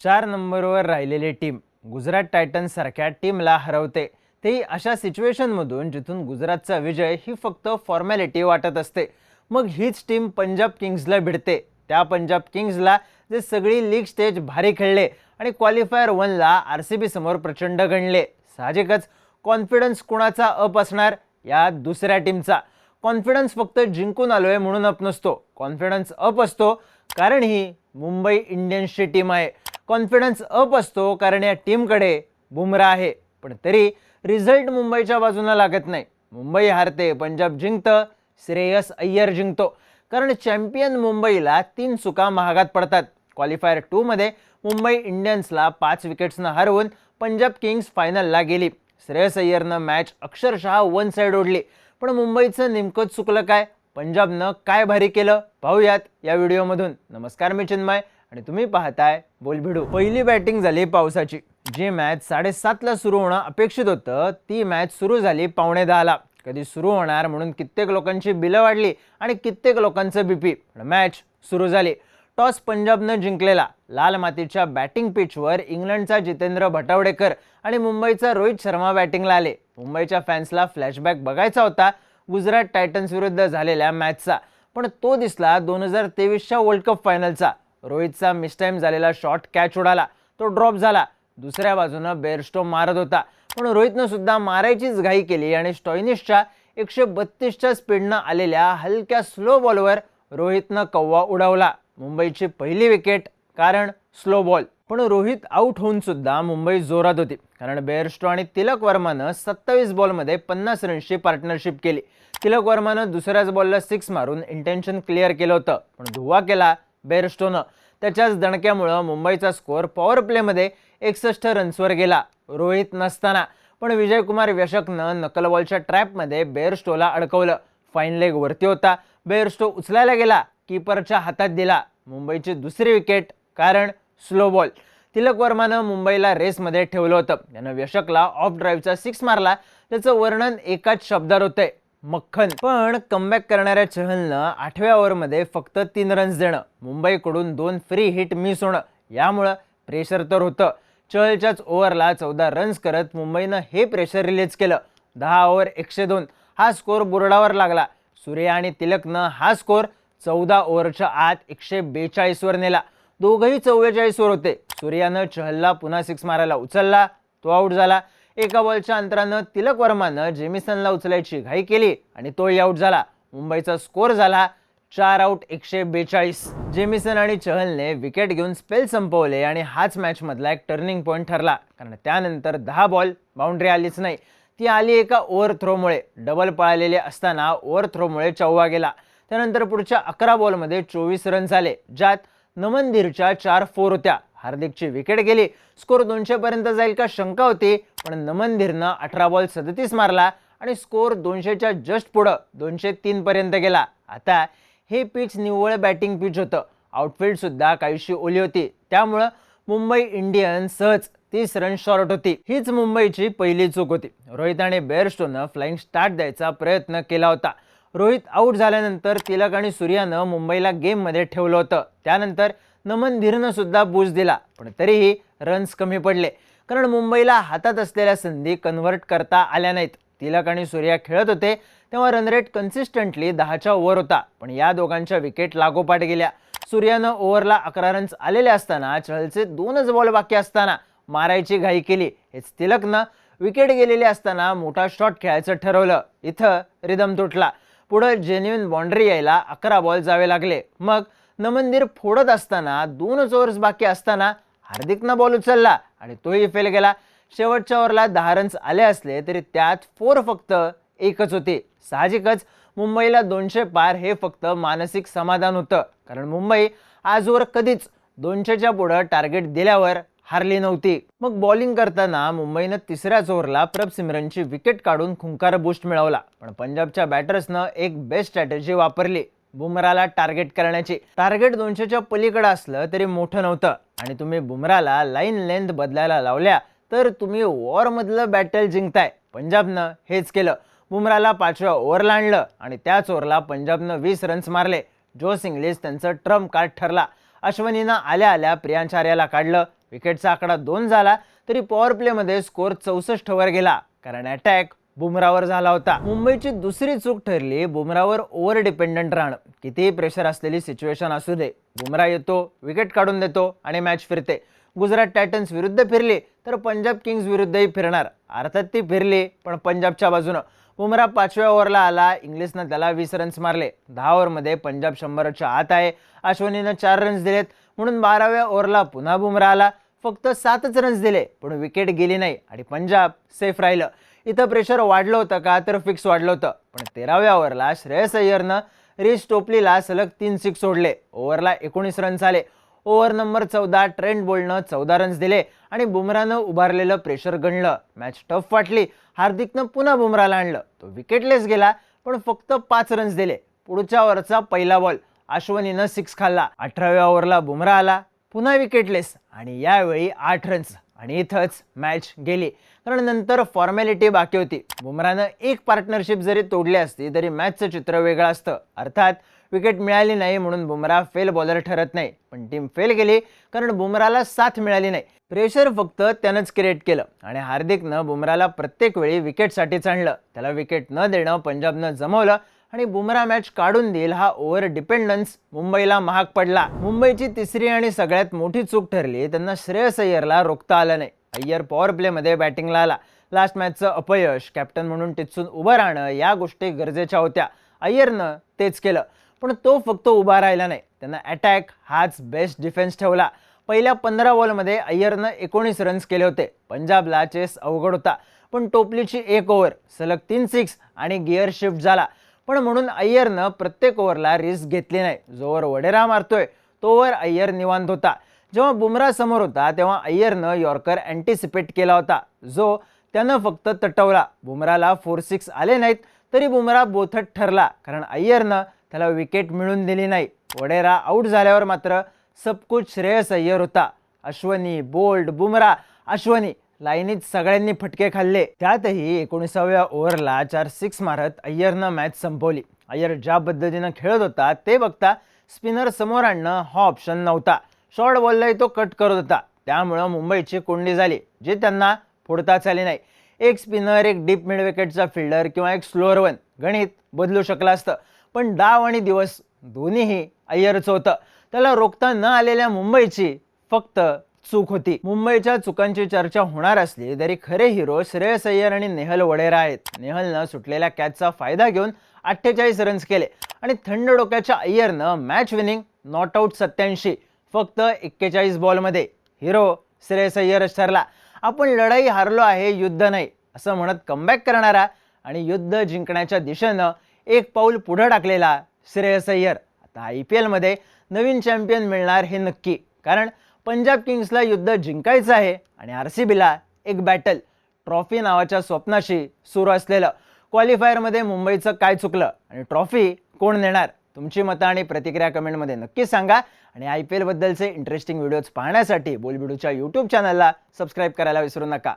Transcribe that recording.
चार नंबरवर राहिलेली टीम गुजरात टायटन्ससारख्या टीमला हरवते. तेही अशा सिच्युएशनमधून जिथून गुजरातचा विजय ही फक्त फॉर्मॅलिटी वाटत असते. मग हीच टीम पंजाब किंग्जला भिडते. त्या पंजाब किंग्जला जे सगळी लीग स्टेज भारी खेळले आणि क्वालिफायर वनला आर सी बी समोर प्रचंड गणले. साहजिकच कॉन्फिडन्स कुणाचा अप असणार? या दुसऱ्या टीमचा कॉन्फिडन्स फक्त जिंकून आलो आहे म्हणून अप नसतो. कॉन्फिडन्स अप असतो कारण ही मुंबई इंडियन्सची टीम आहे. कॉन्फिडन्स अप असतो कारण या टीमकडे बुमरा आहे. पण तरी रिझल्ट मुंबईच्या बाजूला लागत नाही. मुंबई हारते पंजाब जिंकतं श्रेयस अय्यर जिंकतो. कारण चॅम्पियन मुंबईला तीन चुका महागात पडतात. क्वालिफायर टूमध्ये मुंबई इंडियन्सला पाच विकेट्सनं हरवून पंजाब किंग्स फायनलला गेली. श्रेयस अय्यरनं मॅच अक्षरशः वन साईड ओढली. पण मुंबईचं नेमकंच चुकलं काय? पंजाबनं काय भारी केलं? पाहूयात या व्हिडिओमधून नमस्कार मी चिन्मय. आणि तुम्ही पाहताय बोलभिडू. पहिली बॅटिंग झाली पावसाची. जी मॅच साडेसातला सुरू होणं अपेक्षित होतं ती मॅच सुरू झाली पावणे दहाला कधी सुरू होणार म्हणून कित्येक लोकांची बिलं वाढली आणि कित्येक लोकांचं बीपी पण मॅच सुरू झाली. टॉस पंजाबनं जिंकलेला. लाल मातीच्या बॅटिंग पिचवर इंग्लंडचा जितेंद्र भटवडेकर आणि मुंबईचा रोहित शर्मा बॅटिंगला आले. मुंबईच्या फॅन्सला फ्लॅशबॅक बघायचा होता. गुजरात टायटन्स विरुद्ध झालेल्या मॅचचा पण तो दिसला दोन हजार तेवीसच्या वर्ल्ड कप फायनलचा रोहितचा मिसटाईम झालेला शॉट कॅच उडाला. तो ड्रॉप झाला. दुसऱ्या बाजूनं बेअरस्टो मारत होता. पण रोहितनं सुद्धा मारायचीच घाई केली आणि स्टॉयनिशच्या एकशे बत्तीसच्या स्पीडनं आलेल्या हलक्या स्लो बॉलवर रोहितनं कव्वा उडवला. मुंबईची पहिली विकेट कारण स्लो बॉल. पण रोहित आऊट होऊन सुद्धा मुंबई जोरात होती. कारण बेअरस्टो आणि तिलक वर्मानं सत्तावीस बॉलमध्ये पन्नास रन्सची पार्टनरशिप केली. तिलक वर्मानं दुसऱ्याच बॉलला सिक्स मारून इंटेन्शन क्लिअर केलं होतं. पण धुवा केला बेअरस्टोनं त्याच्याच दणक्यामुळं मुंबईचा स्कोअर पॉवर प्लेमध्ये एकसष्ट रन्सवर गेला. रोहित नसताना पण विजयकुमार व्यशकनं नकलबॉलच्या ट्रॅपमध्ये बेअरस्टोला अडकवलं. फाईन लेग वरती होता. बेअरस्टो उचलायला गेला. कीपरच्या हातात दिला. मुंबईची दुसरी विकेट कारण स्लो बॉल तिलक वर्मानं मुंबईला रेसमध्ये ठेवलं होतं. त्यानं व्यशकला ऑफ ड्राईव्हचा सिक्स मारला. त्याचं वर्णन एकाच शब्दात होतंय. मक्खन. पण कमबॅक करणाऱ्या चहलनं आठव्या ओव्हरमध्ये फक्त तीन रन्स देणं. मुंबईकडून दोन फ्री हिट मिस होणं. यामुळं प्रेशर तर होतं. चहलच्याच ओव्हरला चौदा रन्स करत मुंबईनं हे प्रेशर रिलीज केलं. दहा ओव्हर एकशे दोन. हा स्कोअर बोर्डावर लागला. सूर्या आणि तिलकनं हा स्कोअर चौदा ओव्हरच्या आत एकशे बेचाळीसवर नेला. दोघंही चव्वेचाळीसवर होते. सूर्यानं चहलला पुन्हा सिक्स मारायला उचलला. तो आऊट झाला. एका बॉलच्या अंतरानं तिलक वर्मानं जेमिसनला उचलायची घाई केली आणि तो आऊट झाला. मुंबईचा स्कोअर झाला चार आऊट एकशे बेचाळीस. जेमिसन आणि चहलने विकेट घेऊन स्पेल संपवले आणि हाच मॅचमधला एक टर्निंग पॉईंट ठरला. कारण त्यानंतर दहा बॉल बाउंड्री आलीच नाही. ती आली एका ओव्हर थ्रोमुळे डबल पळालेले असताना ओव्हर थ्रोमुळे चौवा गेला. त्यानंतर पुढच्या अकरा बॉलमध्ये चोवीस रन झाले ज्यात नमनधीरच्या चार फोर होत्या. हार्दिकची विकेट गेली. स्कोर दोनशे पर्यंत जाईल का शंका होती पण नमनधीरनं अठरा बॉल सदतीस मारला आणि स्कोर दोनशेच्या जस्ट पुढं दोनशे तीन पर्यंत गेला. आता हे पिच निव्वळ बॅटिंग पिच होतं. आउटफील्ड सुद्धा काहीशी ओली होती. त्यामुळं मुंबई इंडियन्स सहज तीस रन शॉर्ट होती. हीच मुंबईची पहिली चूक होती. रोहित आणि बेअरस्टोनं फ्लाइंग स्टार्ट द्यायचा प्रयत्न केला होता. रोहित आऊट झाल्यानंतर तिलक आणि सूर्यानं मुंबईला गेममध्ये ठेवलं होतं. त्यानंतर नमन धीरनं सुद्धा बूज दिला. पण तरीही रन्स कमी पडले. कारण मुंबईला हातात असलेल्या संधी कन्व्हर्ट करता आल्या नाहीत. तिलक आणि सूर्या खेळत होते तेव्हा रनरेट कन्सिस्टंटली दहाच्या ओव्हर होता. पण या दोघांच्या विकेट लागोपाठ गेल्या. सूर्यानं ओव्हरला अकरा रन्स आलेले असताना चहलचे दोनच बॉल बाकी असताना मारायची घाई केली. हेच तिलकनं विकेट गेलेले असताना मोठा शॉट खेळायचं ठरवलं. इथं रिदम तुटला. पुढं जेन्युन बाउंड्री यायला अकरा बॉल जावे लागले. मग न मंदिर फोडत असताना दोनच ओव्हर्स बाकी असताना हार्दिकनं बॉल उचलला आणि तोही फेल गेला शेवटच्या ओव्हरला दहा रन्स आले असले तरी त्यात फोर फक्त एकच होते. साहजिकच मुंबईला दोनशे पार हे फक्त मानसिक समाधान होतं. कारण मुंबई आजवर कधीच दोनशेच्या पुढं टार्गेट दिल्यावर हारली नव्हती. मग बॉलिंग करताना मुंबईनं तिसऱ्याच ओव्हरला प्रभ सिमरनची विकेट काढून खुंकार बूस्ट मिळवला. पण पंजाबच्या बॅटर्सनं एक बेस्ट स्ट्रॅटेजी वापरली. बुमराला टार्गेट करण्याची. टार्गेट दोनशेच्या पलीकडे असलं तरी मोठं नव्हतं. आणि तुम्ही बुमराला लाईन लेंथ बदलायला लावल्या तर तुम्ही वॉरमधलं बॅटल जिंकताय. पंजाबनं हेच केलं. बुमराला पाचव्या ओव्हरला आणलं आणि त्याच ओव्हरला पंजाबनं वीस रन्स मारले. जोस इंग्लिश त्यांचं ट्रम्प कार्ड ठरला. अश्वनीनं आल्या आल्या प्रियांचार्याला काढलं. विकेटचा आकडा दोन झाला तरी पॉवर प्लेमध्ये स्कोअर चौसष्टवर गेला. कारण अटॅक बुमरावर झाला होता. मुंबईची दुसरी चूक ठरली बुमरावर ओव्हर डिपेंडंट राहणं. कितीही प्रेशर असलेली सिच्युएशन असू दे. बुमरा येतो विकेट काढून देतो आणि मॅच फिरते. गुजरात टायटन्स विरुद्ध फिरली तर पंजाब किंग्स विरुद्धही फिरणार. अर्थात ती फिरली पण पंजाबच्या बाजूनं. बुमरा पाचव्या ओव्हरला आला इंग्लिशनं त्याला वीस रन्स मारले. दहा ओव्हरमध्ये पंजाब शंभरच्या आत आहे. अश्वनीनं चार रन्स दिलेत म्हणून बाराव्या ओव्हरला पुन्हा बुमरा आला. फक्त सातच रन्स दिले पण विकेट गेली नाही आणि पंजाब सेफ राहिलं. इथं प्रेशर वाढलं होतं का तर फिक्स वाढलं होतं. पण तेराव्या ओव्हरला श्रेयस अय्यरनं रिस टोपलीला सलग तीन सिक्स सोडले. ओव्हरला एकोणीस रन्स आले. ओव्हर नंबर चौदा ट्रेंड बोल्डनं चौदा रन्स दिले आणि बुमरानं उभारलेलं प्रेशर गणलं. मॅच टफ वाटली. हार्दिकनं पुन्हा बुमराला आणलं. तो विकेटलेस गेला पण फक्त पाच रन्स दिले. पुढच्या ओव्हरचा पहिला बॉल अश्वनीनं सिक्स खाल्ला. अठराव्या ओव्हरला बुमरा आला पुन्हा विकेटलेस आणि यावेळी आठ रन्स आणि इथंच मॅच गेली. कारण नंतर फॉर्मॅलिटी बाकी होती. बुमरानं एक पार्टनरशिप जरी तोडली असती तरी मॅचचं चित्र वेगळं असतं. अर्थात विकेट मिळाली नाही म्हणून बुमरा फेल बॉलर ठरत नाही. पण टीम फेल गेली कारण बुमराला साथ मिळाली नाही. प्रेशर फक्त त्यानंच क्रिएट केलं आणि हार्दिकनं बुमराला प्रत्येक वेळी विकेटसाठीच आणलं. त्याला विकेट न देणं पंजाबनं जमवलं आणि बुमरा मॅच काढून देईल हा ओव्हर डिपेंडन्स मुंबईला महाग पडला. मुंबईची तिसरी आणि सगळ्यात मोठी चूक ठरली त्यांना श्रेयस अय्यरला रोखता आलं नाही. अय्यर पॉवर प्लेमध्ये बॅटिंगला आला. लास्ट मॅचचं अपयश कॅप्टन म्हणून टिचून उभं राहणं या गोष्टी गरजेच्या होत्या. अय्यरनं तेच केलं. पण तो फक्त उभा राहिला नाही. त्यानं अटॅक हाच बेस्ट डिफेन्स ठेवला. पहिल्या पंधरा बॉलमध्ये अय्यरनं एकोणीस रन्स केले होते. पंजाबला चेस अवघड होता. पण टोपलीची एक ओव्हर सलग तीन सिक्स आणि गिअर शिफ्ट झाला. पण म्हणून अय्यरनं प्रत्येक ओव्हरला रिस्क घेतली नाही. जोवर वडेरा मारतोय तोवर अय्यर निवांत होता. जेव्हा बुमरा समोर होता तेव्हा अय्यरनं यॉर्कर अँटिसिपेट केला होता. जो त्यानं फक्त तटवला. बुमराला फोर सिक्स आले नाहीत तरी बुमरा बोथट ठरला. कारण अय्यरनं त्याला विकेट मिळून दिली नाही. वडेरा आऊट झाल्यावर मात्र सबकुच श्रेयस अय्यर होता. अश्वनी बोल्ड बुमरा अश्वनी लाईनीत सगळ्यांनी फटके खाल्ले. त्यातही एकोणीसाव्या ओव्हरला चार सिक्स मारत अय्यरनं मॅच संपवली. अय्यर ज्या पद्धतीनं खेळत होता ते बघता स्पिनर समोर आणणं हा ऑप्शन नव्हता. शॉर्ट बॉललाही तो कट करत होता. त्यामुळं मुंबईची कोंडी झाली जे त्यांना फोडताच आले नाही. एक स्पिनर एक डीप मिड विकेटचा फिल्डर किंवा एक स्लोअर वन गणित बदलू शकलं असतं. पण डाव आणि दिवस दोन्हीही अय्यरचं होतं. त्याला रोखता न आलेल्या मुंबईची फक्त चूक होती. मुंबईच्या चुकांची चर्चा होणार असली तरी खरे हिरो श्रेयस अय्यर आणि नेहल वडेरा आहेत. नेहलनं सुटलेल्या कॅचचा फायदा घेऊन अठ्ठेचाळीस रन्स केले आणि थंड डोक्याच्या अय्यरनं मॅच विनिंग नॉट आऊट सत्याऐंशी फक्त एक्केचाळीस बॉलमध्ये. हिरो श्रेयस अय्यरच ठरला. आपण लढाई हारलो आहे युद्ध नाही असं म्हणत कमबॅक करणारा आणि युद्ध जिंकण्याच्या दिशेनं एक पाऊल पुढं टाकलेला श्रेयस अय्यर. आता आय पी एलमध्ये नवीन चॅम्पियन मिळणार हे नक्की. कारण पंजाब किंग्सला युद्ध जिंकायचं आहे आणि आर सी बीला एक बॅटल ट्रॉफी नावाच्या स्वप्नाशी सुरू असलेलं. क्वालिफायरमध्ये मुंबईचं काय चुकलं आणि ट्रॉफी कोण नेणार तुमची मतं आणि प्रतिक्रिया कमेंटमध्ये नक्की सांगा. आणि आय पी एलबद्दलचे इंटरेस्टिंग व्हिडिओज पाहण्यासाठी बोलबिडूच्या यूट्यूब चॅनलला सबस्क्राईब करायला विसरू नका.